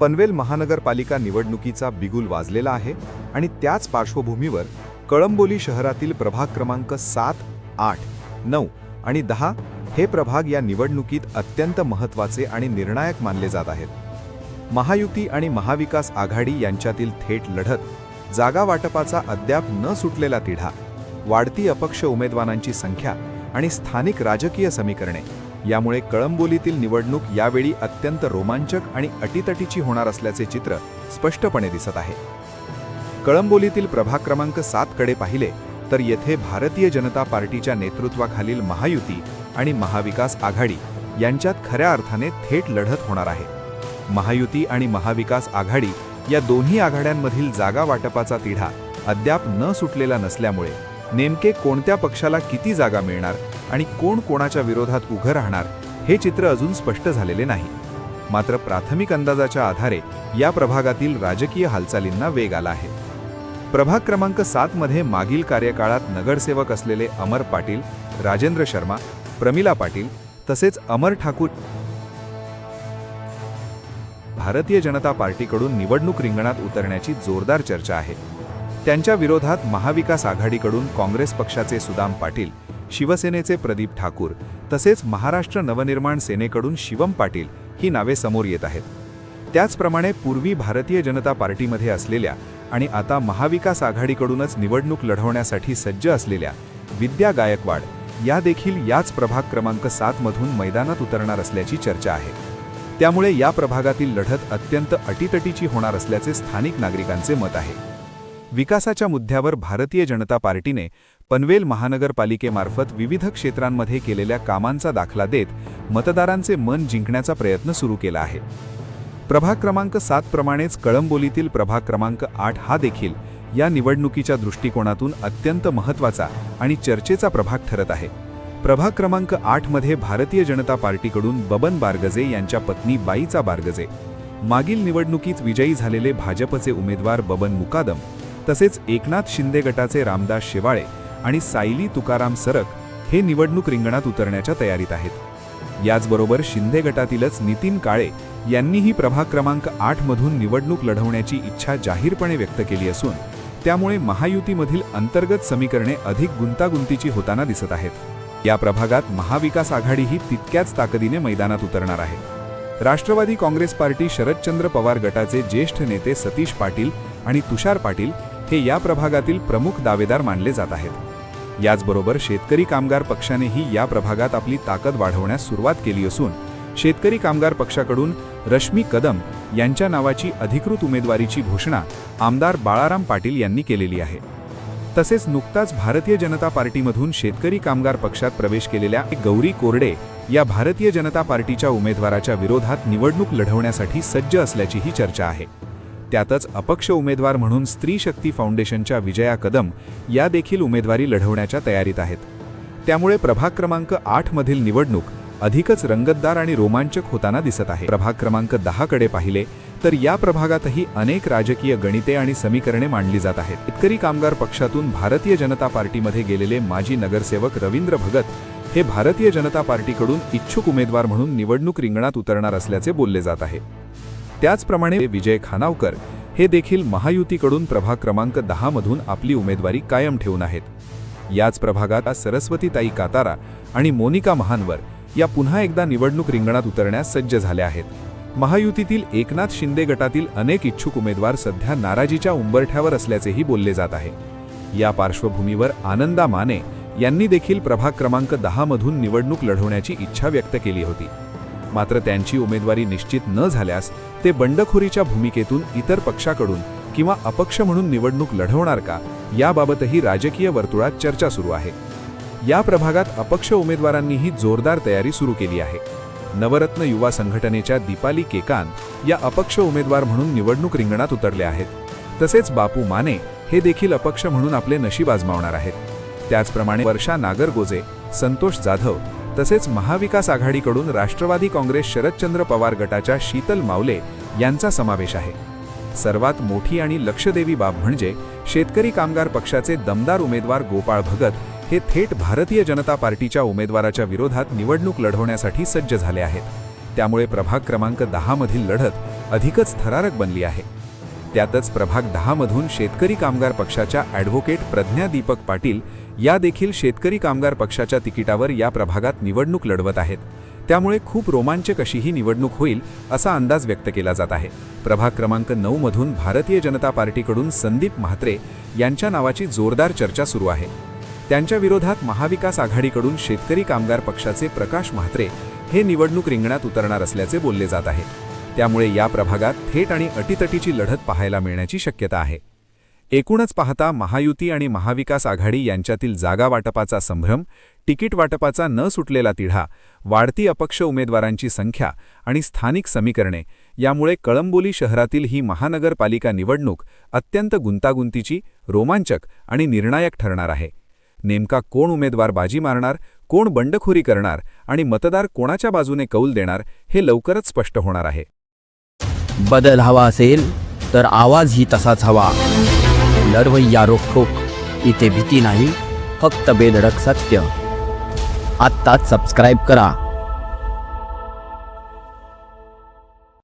पनवेल महानगरपालिका निवडणुकीचा बिगुल वाजलेला आहे आणि त्याच पार्श्वभूमीवर कळंबोली शहरातील प्रभाग क्रमांक सात आठ नऊ आणि दहा हे प्रभाग या निवडणुकीत अत्यंत महत्त्वाचे आणि निर्णायक मानले जात आहेत. महायुती आणि महाविकास आघाडी यांच्यातील थेट लढत जागा वाटपाचा अद्याप न सुटलेला तिढा वाढती अपक्ष उमेदवारांची संख्या आणि स्थानिक राजकीय समीकरणे यामुळे कळंबोलीतील निवडणूक यावेळी अत्यंत रोमांचक आणि अटीतटीची होणार असल्याचे चित्र स्पष्टपणे दिसत आहे. कळंबोलीतील प्रभाग क्रमांक सातकडे पाहिले तर येथे भारतीय जनता पार्टीच्या नेतृत्वाखालील महायुती आणि महाविकास आघाडी यांच्यात खऱ्या अर्थाने थेट लढत होणार आहे. महायुती आणि महाविकास आघाडी या दोन्ही आघाड्यांमधील जागा वाटपाचा तिढा अद्याप न सुटलेला नसल्यामुळे नेमके कोणत्या पक्षाला किती जागा मिळणार आणि कोण कोणाच्या विरोधात उभं राहणार हे चित्र अजून स्पष्ट झालेले नाही. मात्र प्राथमिक अंदाजाच्या आधारे या प्रभागातील राजकीय हालचालींना वेग आला आहे. प्रभाग क्रमांक सातमध्ये मागील कार्यकाळात नगरसेवक असलेले अमर पाटील राजेंद्र शर्मा प्रमिला पाटील तसेच अमर ठाकूर भारतीय जनता पार्टीकडून निवडणूक रिंगणात उतरण्याची जोरदार चर्चा आहे. त्यांच्या विरोधात महाविकास आघाडीकडून काँग्रेस पक्षाचे सुदाम पाटील शिवसेनेचे प्रदीप ठाकूर तसेच महाराष्ट्र नवनिर्माण सेनेकडून शिवम पाटील ही नावे समोर येत आहेत. त्याचप्रमाणे पूर्वी भारतीय जनता पार्टीमध्ये असलेल्या आणि आता महाविकास आघाडीकडूनच निवडणूक लढवण्यासाठी सज्ज असलेल्या विद्या गायकवाड या देखील याच प्रभाग क्रमांक सातमधून मैदानात उतरणार असल्याची चर्चा आहे. त्यामुळे या प्रभागातील लढत अत्यंत अटीतटीची होणार असल्याचे स्थानिक नागरिकांचे मत आहे. विकासाच्या मुद्द्यावर भारतीय जनता पार्टीने पनवेल महानगरपालिकेमार्फत विविध क्षेत्रांमध्ये केलेल्या कामांचा दाखला देत मतदारांचे मन जिंकण्याचा प्रयत्न सुरू केला आहे. प्रभाग क्रमांक सात प्रमाणेच कळंबोलीतील प्रभाग क्रमांक आठ हा देखील या निवडणुकीच्या दृष्टिकोनातून अत्यंत महत्त्वाचा आणि चर्चेचा प्रभाग ठरत आहे. प्रभाग क्रमांक आठमध्ये भारतीय जनता पार्टीकडून बबन बारगजे यांच्या पत्नी बाईचा बारगजे. मागील निवडणुकीत विजयी झालेले भाजपचे उमेदवार बबन मुकादम तसेच एकनाथ शिंदे गटाचे रामदास शेवाळे आणि सायली तुकाराम सरक हे निवडणूक रिंगणात उतरण्याच्या तयारीत आहेत. याचबरोबर शिंदे गटातीलच नितीन काळे यांनीही प्रभाग क्रमांक आठमधून निवडणूक लढवण्याची इच्छा जाहीरपणे व्यक्त केली असून त्यामुळे महायुतीमधील अंतर्गत समीकरणे अधिक गुंतागुंतीची होताना दिसत आहेत. या प्रभागात महाविकास आघाडीही तितक्याच ताकदीने मैदानात उतरणार आहे. राष्ट्रवादी काँग्रेस पार्टी शरदचंद्र पवार गटाचे ज्येष्ठ नेते सतीश पाटील आणि तुषार पाटील हे या प्रभागातील प्रमुख दावेदार मानले जात आहेत. याचबरोबर शेतकरी कामगार पक्षानेही या प्रभागात आपली ताकद वाढवण्यास सुरुवात केली असून शेतकरी कामगार पक्षाकडून रश्मी कदम यांच्या नावाची अधिकृत उमेदवारीची घोषणा आमदार बाळाराम पाटील यांनी केलेली आहे. तसेच नुकताच भारतीय जनता पार्टीमधून शेतकरी कामगार पक्षात प्रवेश केलेल्या गौरी कोरडे या भारतीय जनता पार्टीच्या उमेदवाराच्या विरोधात निवडणूक लढवण्यासाठी सज्ज असल्याचीही चर्चा आहे. त्यातच अपक्ष उमेदवार म्हणून स्त्री शक्ती फाउंडेशनच्या विजया कदम या देखील उमेदवारी लढवण्याच्या तयारीत आहेत. त्यामुळे प्रभाग क्रमांक आठ मधील निवडणूक अधिकच रंगतदार आणि रोमांचक होताना दिसत आहे. प्रभाग क्रमांक दहाकडे पाहिले तर या प्रभागातही अनेक राजकीय गणिते आणि समीकरणे मांडली जात आहेत. शेतकरी कामगार पक्षातून भारतीय जनता पार्टीमध्ये गेलेले माजी नगरसेवक रवींद्र भगत हे भारतीय जनता पार्टीकडून इच्छुक उमेदवार म्हणून निवडणूक रिंगणात उतरणार असल्याचे बोलले जात आहे. त्याचप्रमाणे विजय खानावकर हे देखील महायुतीकडून प्रभाग क्रमांक दहामधून आपली उमेदवारी कायम ठेवून आहेत. याच प्रभागात सरस्वतीताई कातारा आणि मोनिका महानवर या पुन्हा एकदा निवडणूक रिंगणात उतरण्यास सज्ज झाल्या आहेत. महायुतीतील एकनाथ शिंदे गटातील अनेक इच्छुक उमेदवार सध्या नाराजीच्या उंबरठ्यावर असल्याचेही बोलले जात आहे. या पार्श्वभूमीवर आनंदा माने यांनी देखील प्रभाग क्रमांक दहामधून निवडणूक लढवण्याची इच्छा व्यक्त केली होती. मात्र त्यांची उमेदवारी निश्चित न झाल्यास ते बंडखोरीच्या भूमिकेतून इतर पक्षाकडून किंवा अपक्ष म्हणून निवडणूक लढवणार का याबाबतही राजकीय वर्तुळात चर्चा सुरू आहे. या प्रभागात अपक्ष उमेदवारांनीही जोरदार तयारी सुरू केली आहे. नवरत्न युवा संघटनेच्या दीपाली केकान या अपक्ष उमेदवार म्हणून निवडणूक रिंगणात उतरल्या आहेत. तसेच बापू माने हे देखील अपक्ष म्हणून आपले नशीब आजमावणार आहेत. त्याचप्रमाणे वर्षा नागरगोजे संतोष जाधव तसेच महाविकास आघाडीकडून राष्ट्रवादी काँग्रेस शरदचंद्र पवार गटाच्या शीतल मावले यांचा समावेश आहे. सर्वात मोठी आणि लक्षदेवी बाब म्हणजे शेतकरी कामगार पक्षाचे दमदार उमेदवार गोपाळ भगत हे थेट भारतीय जनता पार्टीच्या उमेदवाराच्या विरोधात निवडणूक लढवण्यासाठी सज्ज झाले आहेत. त्यामुळे प्रभाग क्रमांक दहामधील लढत अधिकच थरारक बनली आहे. त्यातच प्रभाग दहामधून शेतकरी कामगार पक्षाच्या ॲडव्होकेट प्रज्ञा दीपक पाटील या देखील शेतकरी कामगार पक्षाच्या तिकिटावर या प्रभागात निवडणूक लढवत आहेत. त्यामुळे खूप रोमांचक अशी ही निवडणूक होईल असा अंदाज व्यक्त केला जात आहे. प्रभाग क्रमांक नऊमधून भारतीय जनता पार्टीकडून संदीप म्हात्रे यांच्या नावाची जोरदार चर्चा सुरू आहे. त्यांच्या विरोधात महाविकास आघाडीकडून शेतकरी कामगार पक्षाचे प्रकाश म्हात्रे हे निवडणूक रिंगणात उतरणार असल्याचे बोलले जात आहे. त्यामुळे या प्रभागात थेट आणि अटीतटीची लढत पाहायला मिळण्याची शक्यता आहे. एकूणच पाहता महायुती आणि महाविकास आघाडी यांच्यातील जागा वाटपाचा संभ्रम तिकीट वाटपाचा न सुटलेला तिढा वाढती अपक्ष उमेदवारांची संख्या आणि स्थानिक समीकरणे यामुळे कळंबोली शहरातील ही महानगरपालिका निवडणूक अत्यंत गुंतागुंतीची रोमांचक आणि निर्णायक ठरणार आहे. नेमका कोण उमेदवार बाजी मारणार कोण बंडखोरी करणार आणि मतदार कोणाच्या बाजूने कौल देणार हे लवकरच स्पष्ट होणार आहे. बदल हवा असेल तर आवाजही तसाच हवा. लढवय्या रोखोक इथे भीती नाही फक्त बेधडक सत्य. आत्ताच सबस्क्राईब करा.